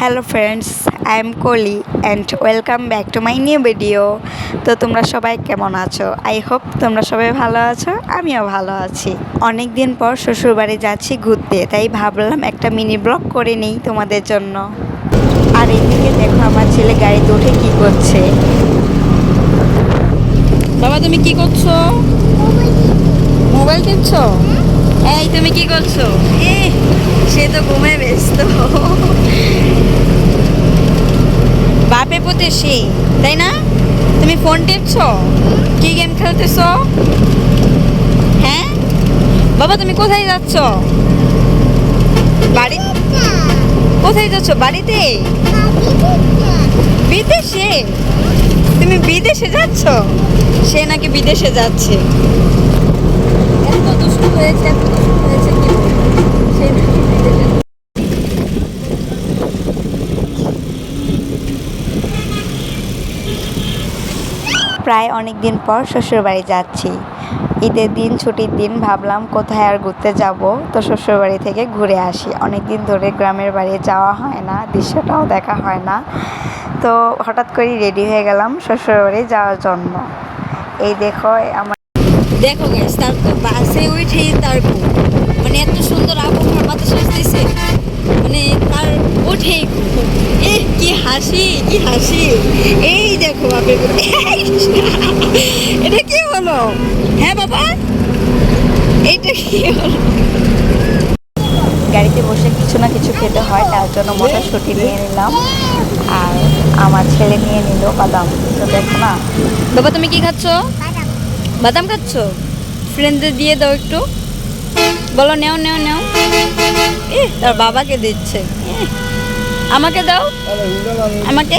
Hello friends I am Koli and welcome back to my new video তো তোমরা সবাই কেমন আছো? আই হোপ তোমরা সবাই ভালো আছো আমিও ভালো আছি। অনেক দিন পর শ্বশুরবাড়ি যাচ্ছি ঘুরতে তাই ভাবলাম একটা মিনি ব্লগ করে নিই তোমাদের জন্য। আর এদিকে দেখো আমার ছেলে গাড়িতে উঠে কি করছে। বাবা তুমি কি করছ? মোবাইল টিপছো এই তুমি কি করছ? এ সে তো ঘুমে ব্যস্ত। বাপে পুতে সে তাই না? তুমি ফোন টিপছো? কি গেম খেলতেছ? হ্যাঁ? বাবা, তুমি কোথায় যাচ্ছ? বাড়ি কোথায় যাচ্ছ? বাড়িতে? বিদেশে? তুমি বিদেশে যাচ্ছ? সে নাকি বিদেশে যাচ্ছে। এত দুষ্টু হয়েছে, এত হয়েছে কি বলব? সে নাকি বিদেশে প্রায় অনেক দিন পর শ্বশুরবাড়ি যাচ্ছি। ঈদের দিন, ছুটির দিন ভাবলাম কোথায় আর ঘুরতে যাব, তো শ্বশুরবাড়ি থেকে ঘুরে আসি। অনেক দিন ধরে গ্রামের বাড়ি যাওয়া হয় না, দৃশ্যটাও দেখা হয় না। তো হঠাৎ করেই রেডি হয়ে গেলাম শ্বশুরবাড়ি যাওয়ার জন্য। এই দেখো, আমার দেখো বাসে উঠেই তার মানে এত সুন্দর আবহাওয়া, বাতাস আসতেছে। মানে তার। এ কি হাসি কি হাসি। এই দেখো ঘুম। এটা কি হলো? হ্যাঁ বাবা? এইটা কি হলো? গাড়িতে বসে কিছু না কিছু খেতে হয় তার জন্য মটরশুঁটি নিয়ে নিলাম। আর আমার ছেলে নিয়ে নিল বাদাম। তো দেখো না। বাবা তুমি কি খাচ্ছ? বাদাম। খাচ্ছ? ফ্রেন্ডদের দিয়ে দাও একটু। বলো নেও নেও নেও। এ তার বাবাকে দিচ্ছে। আমাকে দাও। আমাকে?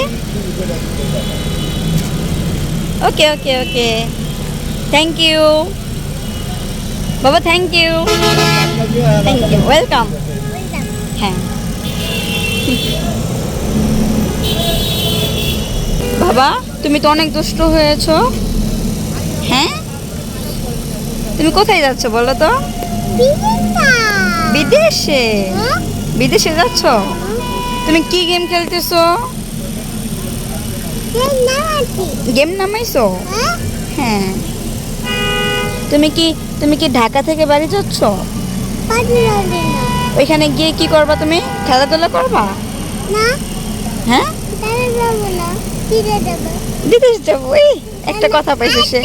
Okay okay okay. Thank you বাবা thank you thank you welcome হ্যাঁ বাবা তুমি তো অনেক দুষ্ট হয়েছো। হ্যাঁ? তুমি কোথায় যাচ্ছ বলো তো? বিদেশে। বিদেশে যাচ্ছ? তুমি কি গেম খেলতেছো? গেম নামাইছো। হ্যাঁ। তুমি কি তুমি কি ঢাকা থেকে বাড়ি যাচ্ছ? ওইখানে গিয়ে কি করবা তুমি? খেলাধুলা করবা? হ্যাঁ? বিদেশ যাব এই একটা কথা পাইছে সে।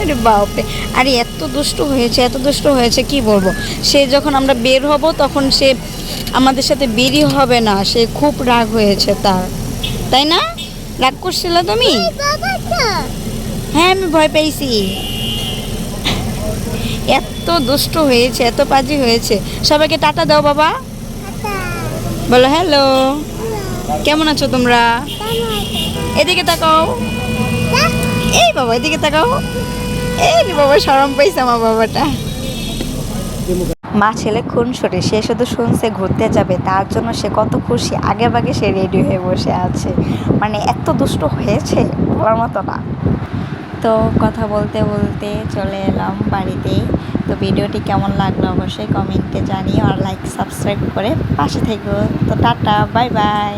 আরে বাপরে আরে এত দুষ্ট হয়েছে এত দুষ্ট হয়েছে কি বলব? সে যখন আমরা বের হব তখন সে আমাদের সাথে বেরই হবে না সে খুব রাগ হয়েছে তার। তাই না? রাগ করছিল তুমি? হ্যাঁ আমি ভয় পেয়েছি। এত দুষ্ট হয়েছে, এত পাজি হয়েছে। সবাইকে টাটা দাও বাবা। বলো হ্যালো। কেমন আছো তোমরা? এদিকে তাকাও। এই বাবা, এদিকে তাকাও। এই বাবা, সরম পাইছে আমার বাবাটা। মা ছেলে খুন সরে সে শুধু শুনছে, ঘুরতে যাবে, তার জন্য সে কত খুশি। আগে ভাগে সে রেডি হয়ে বসে আছে। মানে এত দুষ্ট হয়েছে, বলার মতো না। তো কথা বলতে বলতে চলে এলাম বাড়িতে। তো ভিডিওটি কেমন লাগল অবশ্যই কমেন্টে জানিও আর লাইক সাবস্ক্রাইব করে পাশে থেকো। তো টাটা বাই বাই